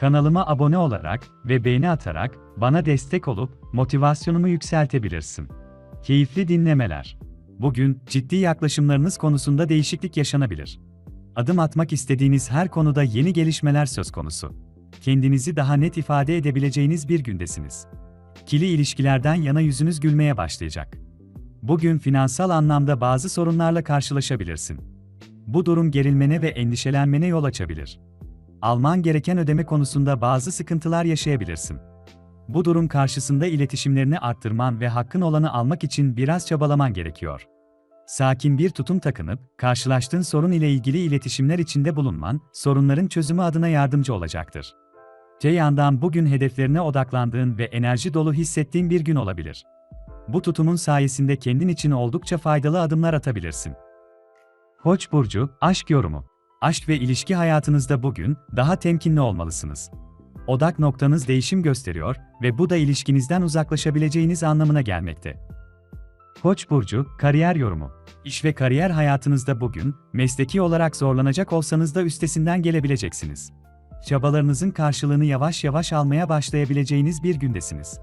Kanalıma abone olarak ve beğeni atarak bana destek olup motivasyonumu yükseltebilirsin. Keyifli dinlemeler. Bugün ciddi yaklaşımlarınız konusunda değişiklik yaşanabilir. Adım atmak istediğiniz her konuda yeni gelişmeler söz konusu. Kendinizi daha net ifade edebileceğiniz bir gündesiniz. Kili ilişkilerden yana yüzünüz gülmeye başlayacak. Bugün finansal anlamda bazı sorunlarla karşılaşabilirsin. Bu durum gerilmene ve endişelenmene yol açabilir. Alman gereken ödeme konusunda bazı sıkıntılar yaşayabilirsin. Bu durum karşısında iletişimlerini arttırman ve hakkın olanı almak için biraz çabalaman gerekiyor. Sakin bir tutum takınıp, karşılaştığın sorun ile ilgili iletişimler içinde bulunman, sorunların çözümü adına yardımcı olacaktır. Te yandan bugün hedeflerine odaklandığın ve enerji dolu hissettiğin bir gün olabilir. Bu tutumun sayesinde kendin için oldukça faydalı adımlar atabilirsin. Koç burcu, aşk yorumu. Aşk ve ilişki hayatınızda bugün daha temkinli olmalısınız. Odak noktanız değişim gösteriyor ve bu da ilişkinizden uzaklaşabileceğiniz anlamına gelmekte. Koç burcu, kariyer yorumu. İş ve kariyer hayatınızda bugün mesleki olarak zorlanacak olsanız da üstesinden gelebileceksiniz. Çabalarınızın karşılığını yavaş yavaş almaya başlayabileceğiniz bir gündesiniz.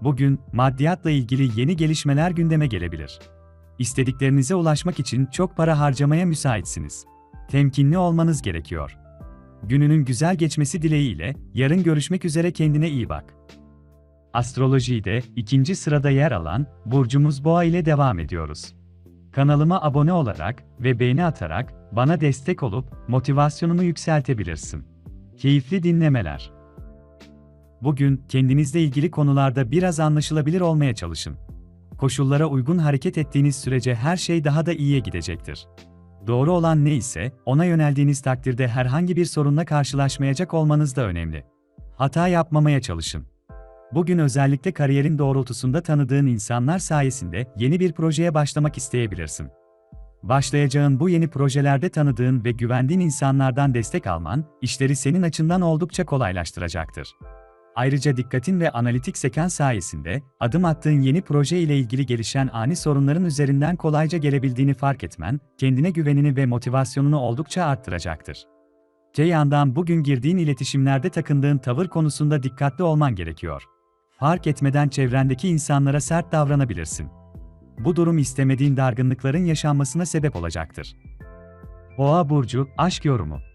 Bugün maddiyatla ilgili yeni gelişmeler gündeme gelebilir. İstediklerinize ulaşmak için çok para harcamaya müsaitsiniz. Temkinli olmanız gerekiyor. Gününün güzel geçmesi dileğiyle yarın görüşmek üzere kendine iyi bak. Astrolojide ikinci sırada yer alan burcumuz Boğa ile devam ediyoruz. Kanalıma abone olarak ve beğeni atarak bana destek olup motivasyonumu yükseltebilirsin. Keyifli dinlemeler. Bugün kendinizle ilgili konularda biraz anlaşılabilir olmaya çalışın. Koşullara uygun hareket ettiğiniz sürece her şey daha da iyiye gidecektir. Doğru olan ne ise, ona yöneldiğiniz takdirde herhangi bir sorunla karşılaşmayacak olmanız da önemli. Hata yapmamaya çalışın. Bugün özellikle kariyerin doğrultusunda tanıdığın insanlar sayesinde yeni bir projeye başlamak isteyebilirsin. Başlayacağın bu yeni projelerde tanıdığın ve güvendiğin insanlardan destek alman, işleri senin açından oldukça kolaylaştıracaktır. Ayrıca dikkatin ve analitik zekan sayesinde, adım attığın yeni proje ile ilgili gelişen ani sorunların üzerinden kolayca gelebildiğini fark etmen, kendine güvenini ve motivasyonunu oldukça arttıracaktır. Te yandan bugün girdiğin iletişimlerde takındığın tavır konusunda dikkatli olman gerekiyor. Fark etmeden çevrendeki insanlara sert davranabilirsin. Bu durum istemediğin dargınlıkların yaşanmasına sebep olacaktır. Boğa burcu aşk yorumu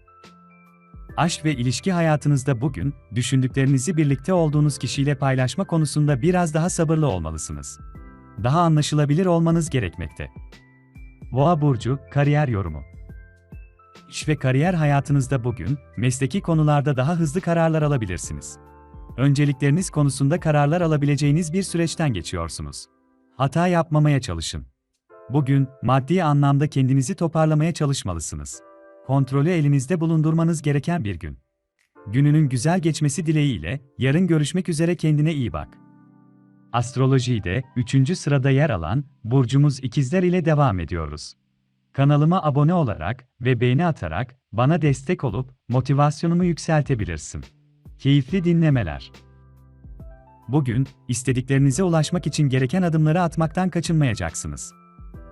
aşk ve ilişki hayatınızda bugün, düşündüklerinizi birlikte olduğunuz kişiyle paylaşma konusunda biraz daha sabırlı olmalısınız. Daha anlaşılabilir olmanız gerekmekte. Boğa burcu kariyer yorumu. İş ve kariyer hayatınızda bugün mesleki konularda daha hızlı kararlar alabilirsiniz. Öncelikleriniz konusunda kararlar alabileceğiniz bir süreçten geçiyorsunuz. Hata yapmamaya çalışın. Bugün maddi anlamda kendinizi toparlamaya çalışmalısınız kontrolü elinizde bulundurmanız gereken bir gün. Gününün güzel geçmesi dileğiyle, yarın görüşmek üzere kendine iyi bak. Astrolojide 3. sırada yer alan burcumuz ikizler ile devam ediyoruz. Kanalıma abone olarak ve beğeni atarak bana destek olup motivasyonumu yükseltebilirsin. Keyifli dinlemeler. Bugün istediklerinize ulaşmak için gereken adımları atmaktan kaçınmayacaksınız.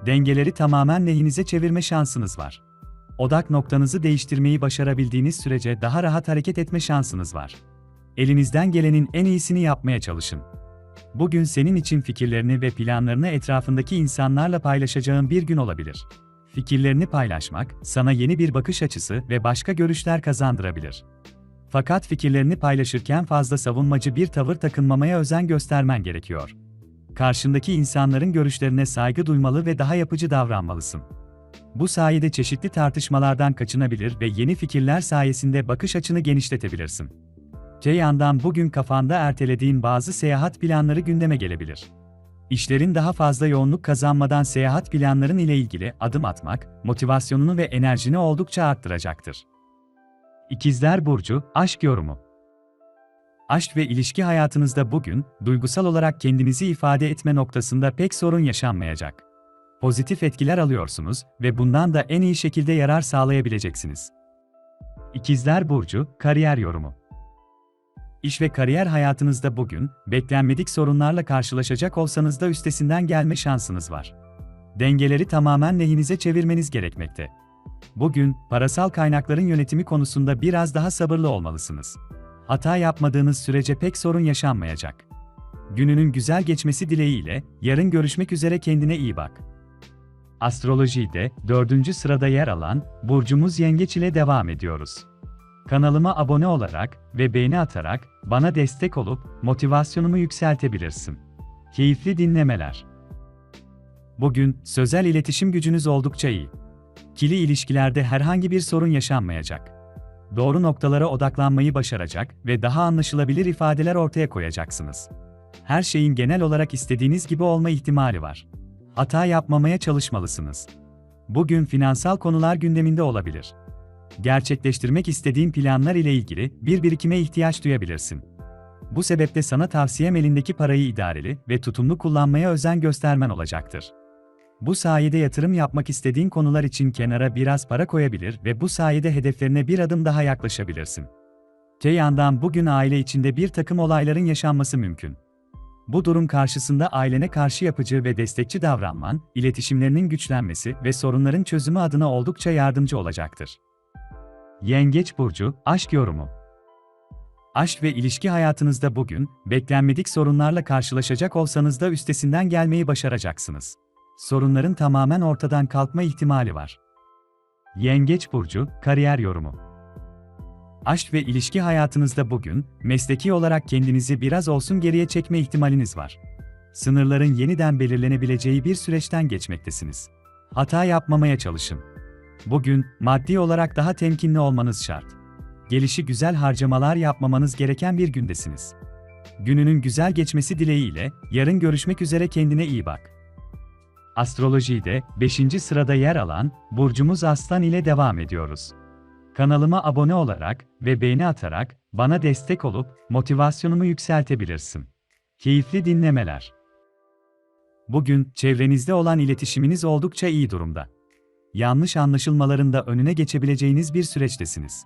Dengeleri tamamen lehinize çevirme şansınız var odak noktanızı değiştirmeyi başarabildiğiniz sürece daha rahat hareket etme şansınız var. Elinizden gelenin en iyisini yapmaya çalışın. Bugün senin için fikirlerini ve planlarını etrafındaki insanlarla paylaşacağın bir gün olabilir. Fikirlerini paylaşmak, sana yeni bir bakış açısı ve başka görüşler kazandırabilir. Fakat fikirlerini paylaşırken fazla savunmacı bir tavır takınmamaya özen göstermen gerekiyor. Karşındaki insanların görüşlerine saygı duymalı ve daha yapıcı davranmalısın. Bu sayede çeşitli tartışmalardan kaçınabilir ve yeni fikirler sayesinde bakış açını genişletebilirsin. Te yandan bugün kafanda ertelediğin bazı seyahat planları gündeme gelebilir. İşlerin daha fazla yoğunluk kazanmadan seyahat planların ile ilgili adım atmak, motivasyonunu ve enerjini oldukça arttıracaktır. İkizler Burcu, Aşk Yorumu Aşk ve ilişki hayatınızda bugün, duygusal olarak kendinizi ifade etme noktasında pek sorun yaşanmayacak. Pozitif etkiler alıyorsunuz ve bundan da en iyi şekilde yarar sağlayabileceksiniz. İkizler Burcu, Kariyer Yorumu İş ve kariyer hayatınızda bugün, beklenmedik sorunlarla karşılaşacak olsanız da üstesinden gelme şansınız var. Dengeleri tamamen lehinize çevirmeniz gerekmekte. Bugün, parasal kaynakların yönetimi konusunda biraz daha sabırlı olmalısınız. Hata yapmadığınız sürece pek sorun yaşanmayacak. Gününün güzel geçmesi dileğiyle, yarın görüşmek üzere kendine iyi bak. Astrolojide dördüncü sırada yer alan Burcumuz Yengeç ile devam ediyoruz. Kanalıma abone olarak ve beğeni atarak bana destek olup motivasyonumu yükseltebilirsin. Keyifli dinlemeler. Bugün sözel iletişim gücünüz oldukça iyi. Kili ilişkilerde herhangi bir sorun yaşanmayacak. Doğru noktalara odaklanmayı başaracak ve daha anlaşılabilir ifadeler ortaya koyacaksınız. Her şeyin genel olarak istediğiniz gibi olma ihtimali var. Hata yapmamaya çalışmalısınız. Bugün finansal konular gündeminde olabilir. Gerçekleştirmek istediğin planlar ile ilgili bir birikime ihtiyaç duyabilirsin. Bu sebeple sana tavsiyem elindeki parayı idareli ve tutumlu kullanmaya özen göstermen olacaktır. Bu sayede yatırım yapmak istediğin konular için kenara biraz para koyabilir ve bu sayede hedeflerine bir adım daha yaklaşabilirsin. Te yandan bugün aile içinde bir takım olayların yaşanması mümkün. Bu durum karşısında ailene karşı yapıcı ve destekçi davranman, iletişimlerinin güçlenmesi ve sorunların çözümü adına oldukça yardımcı olacaktır. Yengeç burcu aşk yorumu. Aşk ve ilişki hayatınızda bugün beklenmedik sorunlarla karşılaşacak olsanız da üstesinden gelmeyi başaracaksınız. Sorunların tamamen ortadan kalkma ihtimali var. Yengeç burcu kariyer yorumu. Aşk ve ilişki hayatınızda bugün mesleki olarak kendinizi biraz olsun geriye çekme ihtimaliniz var. Sınırların yeniden belirlenebileceği bir süreçten geçmektesiniz. Hata yapmamaya çalışın. Bugün maddi olarak daha temkinli olmanız şart. Gelişi güzel harcamalar yapmamanız gereken bir gündesiniz. Gününün güzel geçmesi dileğiyle yarın görüşmek üzere kendine iyi bak. Astrolojide 5. sırada yer alan burcumuz Aslan ile devam ediyoruz. Kanalıma abone olarak ve beğeni atarak bana destek olup motivasyonumu yükseltebilirsin. Keyifli dinlemeler. Bugün çevrenizde olan iletişiminiz oldukça iyi durumda. Yanlış anlaşılmaların da önüne geçebileceğiniz bir süreçtesiniz.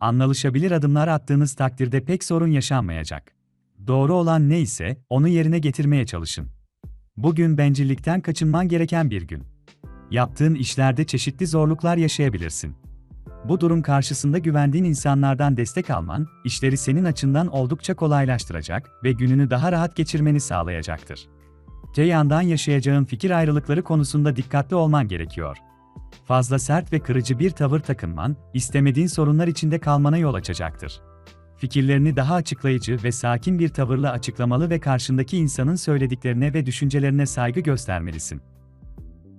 Anlaşılabilir adımlar attığınız takdirde pek sorun yaşanmayacak. Doğru olan ne ise onu yerine getirmeye çalışın. Bugün bencillikten kaçınman gereken bir gün. Yaptığın işlerde çeşitli zorluklar yaşayabilirsin. Bu durum karşısında güvendiğin insanlardan destek alman, işleri senin açından oldukça kolaylaştıracak ve gününü daha rahat geçirmeni sağlayacaktır. Te yandan yaşayacağın fikir ayrılıkları konusunda dikkatli olman gerekiyor. Fazla sert ve kırıcı bir tavır takınman, istemediğin sorunlar içinde kalmana yol açacaktır. Fikirlerini daha açıklayıcı ve sakin bir tavırla açıklamalı ve karşındaki insanın söylediklerine ve düşüncelerine saygı göstermelisin.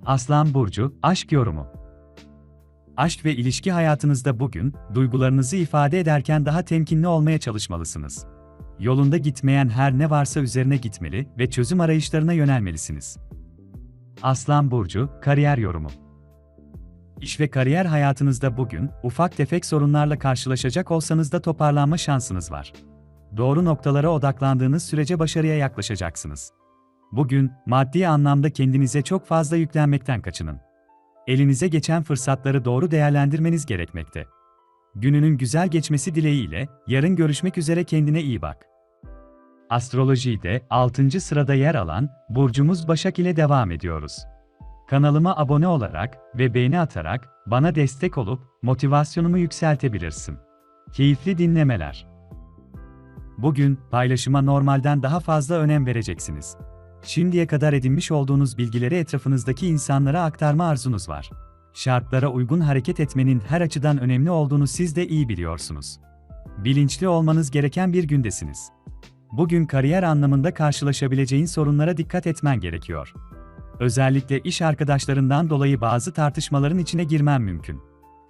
Aslan Burcu, Aşk Yorumu Aşk ve ilişki hayatınızda bugün, duygularınızı ifade ederken daha temkinli olmaya çalışmalısınız. Yolunda gitmeyen her ne varsa üzerine gitmeli ve çözüm arayışlarına yönelmelisiniz. Aslan Burcu, Kariyer Yorumu İş ve kariyer hayatınızda bugün, ufak tefek sorunlarla karşılaşacak olsanız da toparlanma şansınız var. Doğru noktalara odaklandığınız sürece başarıya yaklaşacaksınız. Bugün, maddi anlamda kendinize çok fazla yüklenmekten kaçının. Elinize geçen fırsatları doğru değerlendirmeniz gerekmekte. Gününün güzel geçmesi dileğiyle, yarın görüşmek üzere kendine iyi bak. Astrolojide 6. sırada yer alan Burcumuz Başak ile devam ediyoruz. Kanalıma abone olarak ve beğeni atarak bana destek olup motivasyonumu yükseltebilirsin. Keyifli dinlemeler. Bugün paylaşıma normalden daha fazla önem vereceksiniz. Şimdiye kadar edinmiş olduğunuz bilgileri etrafınızdaki insanlara aktarma arzunuz var. Şartlara uygun hareket etmenin her açıdan önemli olduğunu siz de iyi biliyorsunuz. Bilinçli olmanız gereken bir gündesiniz. Bugün kariyer anlamında karşılaşabileceğin sorunlara dikkat etmen gerekiyor. Özellikle iş arkadaşlarından dolayı bazı tartışmaların içine girmen mümkün.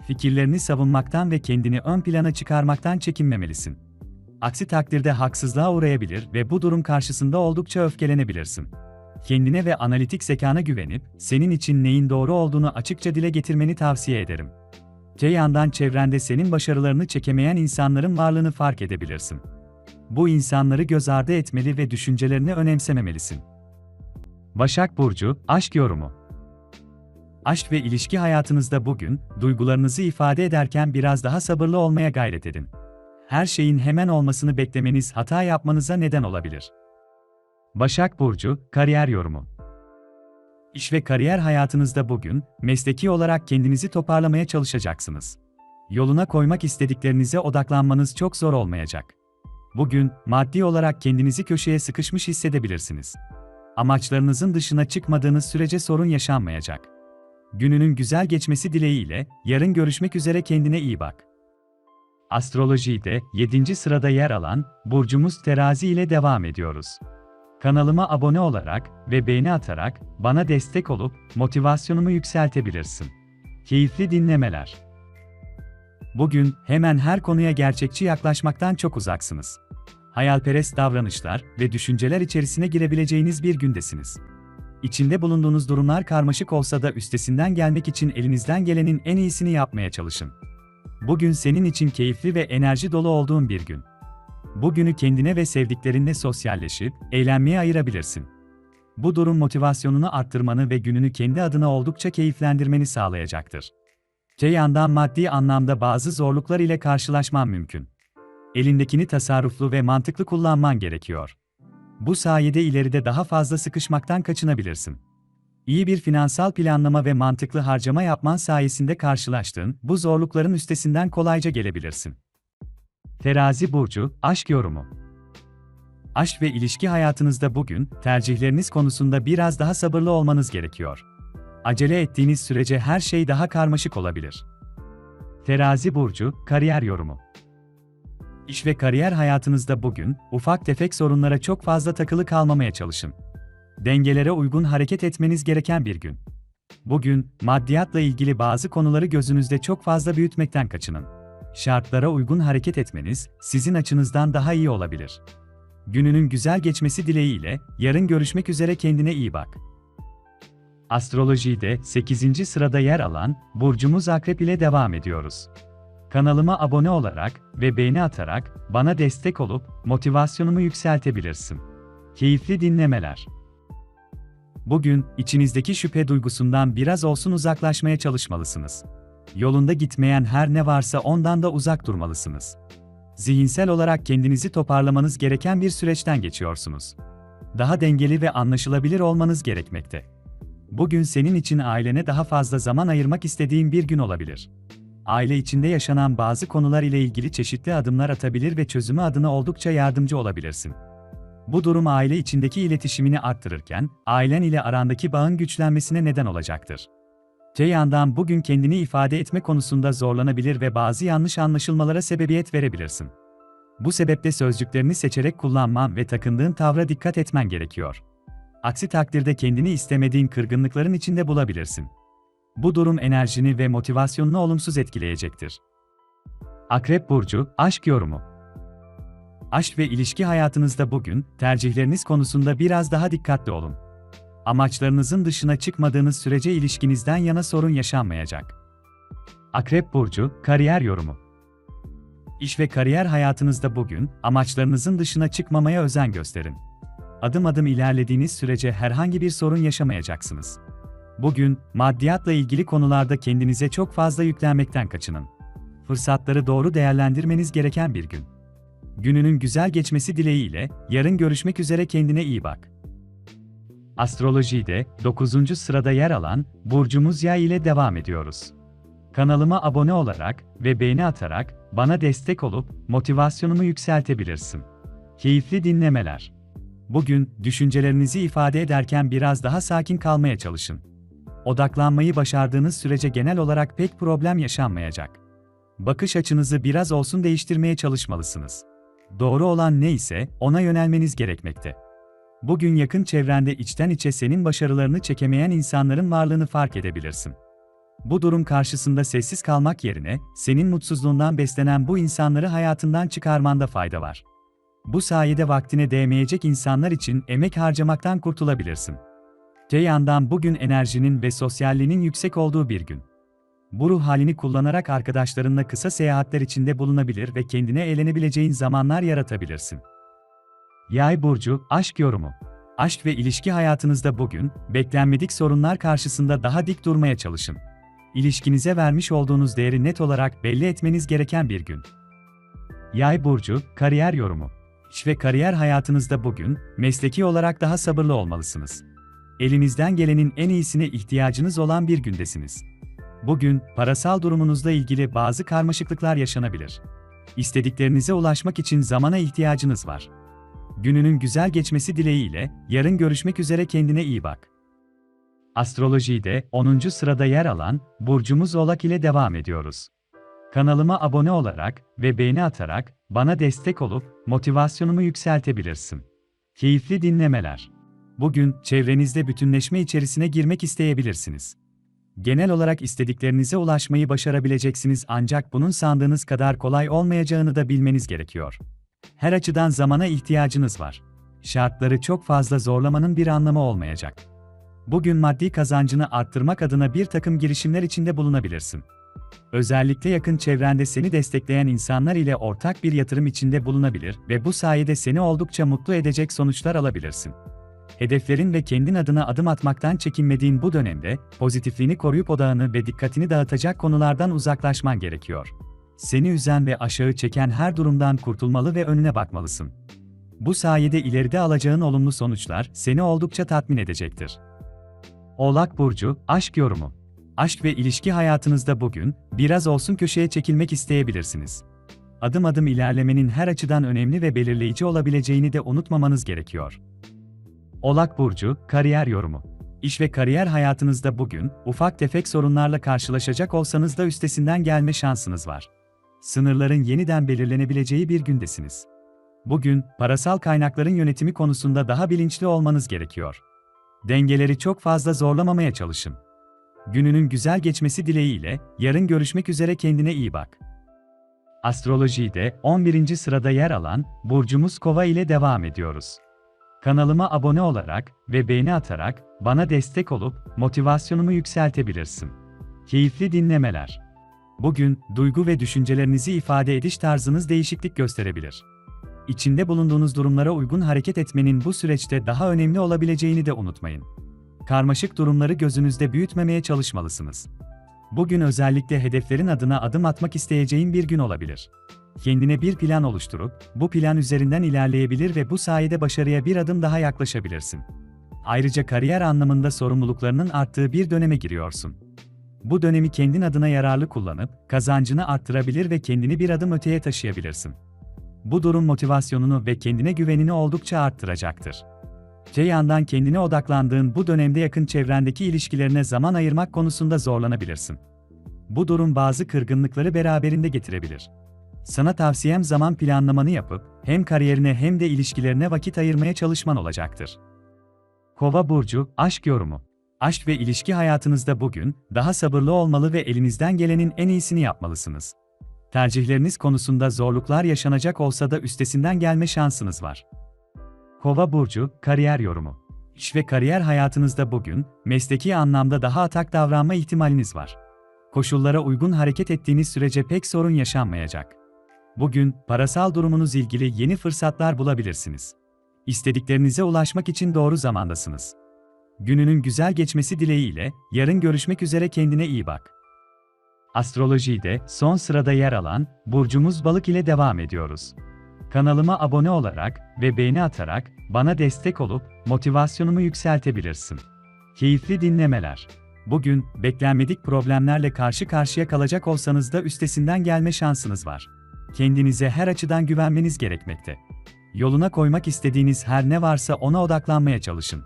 Fikirlerini savunmaktan ve kendini ön plana çıkarmaktan çekinmemelisin. Aksi takdirde haksızlığa uğrayabilir ve bu durum karşısında oldukça öfkelenebilirsin. Kendine ve analitik zekana güvenip, senin için neyin doğru olduğunu açıkça dile getirmeni tavsiye ederim. Te yandan çevrende senin başarılarını çekemeyen insanların varlığını fark edebilirsin. bu insanları göz ardı etmeli ve düşüncelerini önemsememelisin. Başak Burcu, Aşk Yorumu Aşk ve ilişki hayatınızda bugün, duygularınızı ifade ederken biraz daha sabırlı olmaya gayret edin. Her şeyin hemen olmasını beklemeniz hata yapmanıza neden olabilir. Başak Burcu, Kariyer Yorumu İş ve kariyer hayatınızda bugün, mesleki olarak kendinizi toparlamaya çalışacaksınız. Yoluna koymak istediklerinize odaklanmanız çok zor olmayacak. Bugün, maddi olarak kendinizi köşeye sıkışmış hissedebilirsiniz. Amaçlarınızın dışına çıkmadığınız sürece sorun yaşanmayacak. Gününün güzel geçmesi dileğiyle, yarın görüşmek üzere kendine iyi bak. Astrolojide 7. sırada yer alan burcumuz Terazi ile devam ediyoruz. Kanalıma abone olarak ve beğeni atarak bana destek olup motivasyonumu yükseltebilirsin. Keyifli dinlemeler. Bugün hemen her konuya gerçekçi yaklaşmaktan çok uzaksınız. Hayalperest davranışlar ve düşünceler içerisine girebileceğiniz bir gündesiniz. İçinde bulunduğunuz durumlar karmaşık olsa da üstesinden gelmek için elinizden gelenin en iyisini yapmaya çalışın. Bugün senin için keyifli ve enerji dolu olduğun bir gün. Bugünü kendine ve sevdiklerinle sosyalleşip, eğlenmeye ayırabilirsin. Bu durum motivasyonunu arttırmanı ve gününü kendi adına oldukça keyiflendirmeni sağlayacaktır. Te yandan maddi anlamda bazı zorluklar ile karşılaşman mümkün. Elindekini tasarruflu ve mantıklı kullanman gerekiyor. Bu sayede ileride daha fazla sıkışmaktan kaçınabilirsin. İyi bir finansal planlama ve mantıklı harcama yapman sayesinde karşılaştığın bu zorlukların üstesinden kolayca gelebilirsin. Terazi burcu, aşk yorumu. Aşk ve ilişki hayatınızda bugün tercihleriniz konusunda biraz daha sabırlı olmanız gerekiyor. Acele ettiğiniz sürece her şey daha karmaşık olabilir. Terazi burcu, kariyer yorumu. İş ve kariyer hayatınızda bugün ufak tefek sorunlara çok fazla takılı kalmamaya çalışın. Dengelere uygun hareket etmeniz gereken bir gün. Bugün maddiyatla ilgili bazı konuları gözünüzde çok fazla büyütmekten kaçının. Şartlara uygun hareket etmeniz sizin açınızdan daha iyi olabilir. Gününün güzel geçmesi dileğiyle yarın görüşmek üzere kendine iyi bak. Astrolojide 8. sırada yer alan burcumuz Akrep ile devam ediyoruz. Kanalıma abone olarak ve beğeni atarak bana destek olup motivasyonumu yükseltebilirsin. Keyifli dinlemeler. Bugün içinizdeki şüphe duygusundan biraz olsun uzaklaşmaya çalışmalısınız. Yolunda gitmeyen her ne varsa ondan da uzak durmalısınız. Zihinsel olarak kendinizi toparlamanız gereken bir süreçten geçiyorsunuz. Daha dengeli ve anlaşılabilir olmanız gerekmekte. Bugün senin için ailene daha fazla zaman ayırmak istediğin bir gün olabilir. Aile içinde yaşanan bazı konular ile ilgili çeşitli adımlar atabilir ve çözümü adına oldukça yardımcı olabilirsin. Bu durum aile içindeki iletişimini arttırırken, ailen ile arandaki bağın güçlenmesine neden olacaktır. Te yandan bugün kendini ifade etme konusunda zorlanabilir ve bazı yanlış anlaşılmalara sebebiyet verebilirsin. Bu sebeple sözcüklerini seçerek kullanman ve takındığın tavra dikkat etmen gerekiyor. Aksi takdirde kendini istemediğin kırgınlıkların içinde bulabilirsin. Bu durum enerjini ve motivasyonunu olumsuz etkileyecektir. Akrep Burcu, Aşk Yorumu Aşk ve ilişki hayatınızda bugün, tercihleriniz konusunda biraz daha dikkatli olun. Amaçlarınızın dışına çıkmadığınız sürece ilişkinizden yana sorun yaşanmayacak. Akrep Burcu, Kariyer Yorumu İş ve kariyer hayatınızda bugün, amaçlarınızın dışına çıkmamaya özen gösterin. Adım adım ilerlediğiniz sürece herhangi bir sorun yaşamayacaksınız. Bugün, maddiyatla ilgili konularda kendinize çok fazla yüklenmekten kaçının. Fırsatları doğru değerlendirmeniz gereken bir gün. Gününün güzel geçmesi dileğiyle, yarın görüşmek üzere kendine iyi bak. Astrolojide 9. sırada yer alan burcumuz Yay ile devam ediyoruz. Kanalıma abone olarak ve beğeni atarak bana destek olup motivasyonumu yükseltebilirsin. Keyifli dinlemeler. Bugün düşüncelerinizi ifade ederken biraz daha sakin kalmaya çalışın. Odaklanmayı başardığınız sürece genel olarak pek problem yaşanmayacak. Bakış açınızı biraz olsun değiştirmeye çalışmalısınız. Doğru olan ne ise ona yönelmeniz gerekmekte. Bugün yakın çevrende içten içe senin başarılarını çekemeyen insanların varlığını fark edebilirsin. Bu durum karşısında sessiz kalmak yerine, senin mutsuzluğundan beslenen bu insanları hayatından çıkarmanda fayda var. Bu sayede vaktine değmeyecek insanlar için emek harcamaktan kurtulabilirsin. Te yandan bugün enerjinin ve sosyalliğinin yüksek olduğu bir gün. Bu ruh halini kullanarak arkadaşlarınla kısa seyahatler içinde bulunabilir ve kendine eğlenebileceğin zamanlar yaratabilirsin. Yay burcu aşk yorumu. Aşk ve ilişki hayatınızda bugün beklenmedik sorunlar karşısında daha dik durmaya çalışın. İlişkinize vermiş olduğunuz değeri net olarak belli etmeniz gereken bir gün. Yay burcu kariyer yorumu. İş ve kariyer hayatınızda bugün mesleki olarak daha sabırlı olmalısınız. Elinizden gelenin en iyisine ihtiyacınız olan bir gündesiniz. Bugün parasal durumunuzla ilgili bazı karmaşıklıklar yaşanabilir. İstediklerinize ulaşmak için zamana ihtiyacınız var. Gününün güzel geçmesi dileğiyle yarın görüşmek üzere kendine iyi bak. Astrolojide 10. sırada yer alan burcumuz Oğlak ile devam ediyoruz. Kanalıma abone olarak ve beğeni atarak bana destek olup motivasyonumu yükseltebilirsin. Keyifli dinlemeler. Bugün çevrenizde bütünleşme içerisine girmek isteyebilirsiniz. Genel olarak istediklerinize ulaşmayı başarabileceksiniz ancak bunun sandığınız kadar kolay olmayacağını da bilmeniz gerekiyor. Her açıdan zamana ihtiyacınız var. Şartları çok fazla zorlamanın bir anlamı olmayacak. Bugün maddi kazancını arttırmak adına bir takım girişimler içinde bulunabilirsin. Özellikle yakın çevrende seni destekleyen insanlar ile ortak bir yatırım içinde bulunabilir ve bu sayede seni oldukça mutlu edecek sonuçlar alabilirsin. Hedeflerin ve kendin adına adım atmaktan çekinmediğin bu dönemde, pozitifliğini koruyup odağını ve dikkatini dağıtacak konulardan uzaklaşman gerekiyor. Seni üzen ve aşağı çeken her durumdan kurtulmalı ve önüne bakmalısın. Bu sayede ileride alacağın olumlu sonuçlar seni oldukça tatmin edecektir. Oğlak Burcu, Aşk Yorumu Aşk ve ilişki hayatınızda bugün, biraz olsun köşeye çekilmek isteyebilirsiniz. Adım adım ilerlemenin her açıdan önemli ve belirleyici olabileceğini de unutmamanız gerekiyor. Oğlak Burcu, Kariyer Yorumu İş ve kariyer hayatınızda bugün, ufak tefek sorunlarla karşılaşacak olsanız da üstesinden gelme şansınız var. Sınırların yeniden belirlenebileceği bir gündesiniz. Bugün, parasal kaynakların yönetimi konusunda daha bilinçli olmanız gerekiyor. Dengeleri çok fazla zorlamamaya çalışın. Gününün güzel geçmesi dileğiyle, yarın görüşmek üzere kendine iyi bak. Astrolojide 11. sırada yer alan burcumuz Kova ile devam ediyoruz. Kanalıma abone olarak ve beğeni atarak bana destek olup motivasyonumu yükseltebilirsin. Keyifli dinlemeler. Bugün duygu ve düşüncelerinizi ifade ediş tarzınız değişiklik gösterebilir. İçinde bulunduğunuz durumlara uygun hareket etmenin bu süreçte daha önemli olabileceğini de unutmayın. Karmaşık durumları gözünüzde büyütmemeye çalışmalısınız. Bugün özellikle hedeflerin adına adım atmak isteyeceğin bir gün olabilir. Kendine bir plan oluşturup, bu plan üzerinden ilerleyebilir ve bu sayede başarıya bir adım daha yaklaşabilirsin. Ayrıca kariyer anlamında sorumluluklarının arttığı bir döneme giriyorsun. Bu dönemi kendin adına yararlı kullanıp, kazancını arttırabilir ve kendini bir adım öteye taşıyabilirsin. Bu durum motivasyonunu ve kendine güvenini oldukça arttıracaktır. Yandan kendine odaklandığın bu dönemde yakın çevrendeki ilişkilerine zaman ayırmak konusunda zorlanabilirsin. Bu durum bazı kırgınlıkları beraberinde getirebilir. Sana tavsiyem zaman planlamanı yapıp hem kariyerine hem de ilişkilerine vakit ayırmaya çalışman olacaktır. Kova burcu aşk yorumu. Aşk ve ilişki hayatınızda bugün daha sabırlı olmalı ve elinizden gelenin en iyisini yapmalısınız. Tercihleriniz konusunda zorluklar yaşanacak olsa da üstesinden gelme şansınız var. Kova burcu kariyer yorumu. İş ve kariyer hayatınızda bugün mesleki anlamda daha atak davranma ihtimaliniz var. Koşullara uygun hareket ettiğiniz sürece pek sorun yaşanmayacak. Bugün parasal durumunuz ilgili yeni fırsatlar bulabilirsiniz. İstediklerinize ulaşmak için doğru zamandasınız. Gününün güzel geçmesi dileğiyle yarın görüşmek üzere kendine iyi bak. Astrolojide son sırada yer alan burcumuz Balık ile devam ediyoruz. Kanalıma abone olarak ve beğeni atarak bana destek olup motivasyonumu yükseltebilirsin. Keyifli dinlemeler. Bugün beklenmedik problemlerle karşı karşıya kalacak olsanız da üstesinden gelme şansınız var. Kendinize her açıdan güvenmeniz gerekmekte. Yoluna koymak istediğiniz her ne varsa ona odaklanmaya çalışın.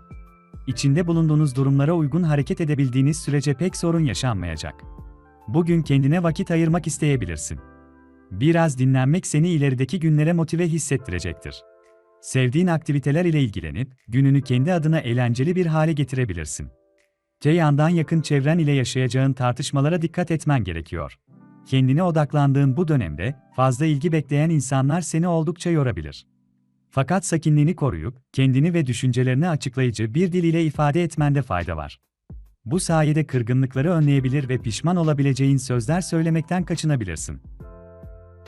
İçinde bulunduğunuz durumlara uygun hareket edebildiğiniz sürece pek sorun yaşanmayacak. Bugün kendine vakit ayırmak isteyebilirsin. Biraz dinlenmek seni ilerideki günlere motive hissettirecektir. Sevdiğin aktiviteler ile ilgilenip gününü kendi adına eğlenceli bir hale getirebilirsin. Te yandan yakın çevren ile yaşayacağın tartışmalara dikkat etmen gerekiyor. Kendine odaklandığın bu dönemde fazla ilgi bekleyen insanlar seni oldukça yorabilir. Fakat sakinliğini koruyup kendini ve düşüncelerini açıklayıcı bir dil ile ifade etmende fayda var. Bu sayede kırgınlıkları önleyebilir ve pişman olabileceğin sözler söylemekten kaçınabilirsin.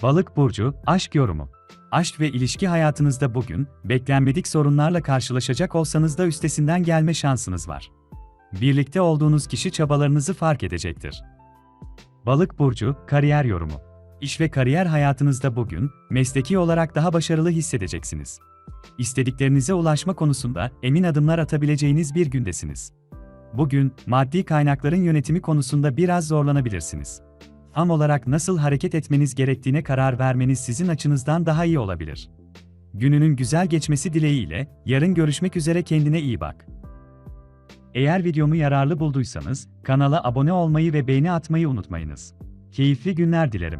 Balık burcu aşk yorumu. Aşk ve ilişki hayatınızda bugün, beklenmedik sorunlarla karşılaşacak olsanız da üstesinden gelme şansınız var. Birlikte olduğunuz kişi çabalarınızı fark edecektir. Balık burcu, kariyer yorumu. İş ve kariyer hayatınızda bugün, mesleki olarak daha başarılı hissedeceksiniz. İstediklerinize ulaşma konusunda emin adımlar atabileceğiniz bir gündesiniz. Bugün, maddi kaynakların yönetimi konusunda biraz zorlanabilirsiniz. Tam olarak nasıl hareket etmeniz gerektiğine karar vermeniz sizin açınızdan daha iyi olabilir. Gününün güzel geçmesi dileğiyle, yarın görüşmek üzere kendine iyi bak. Eğer videomu yararlı bulduysanız, kanala abone olmayı ve beğeni atmayı unutmayınız. Keyifli günler dilerim.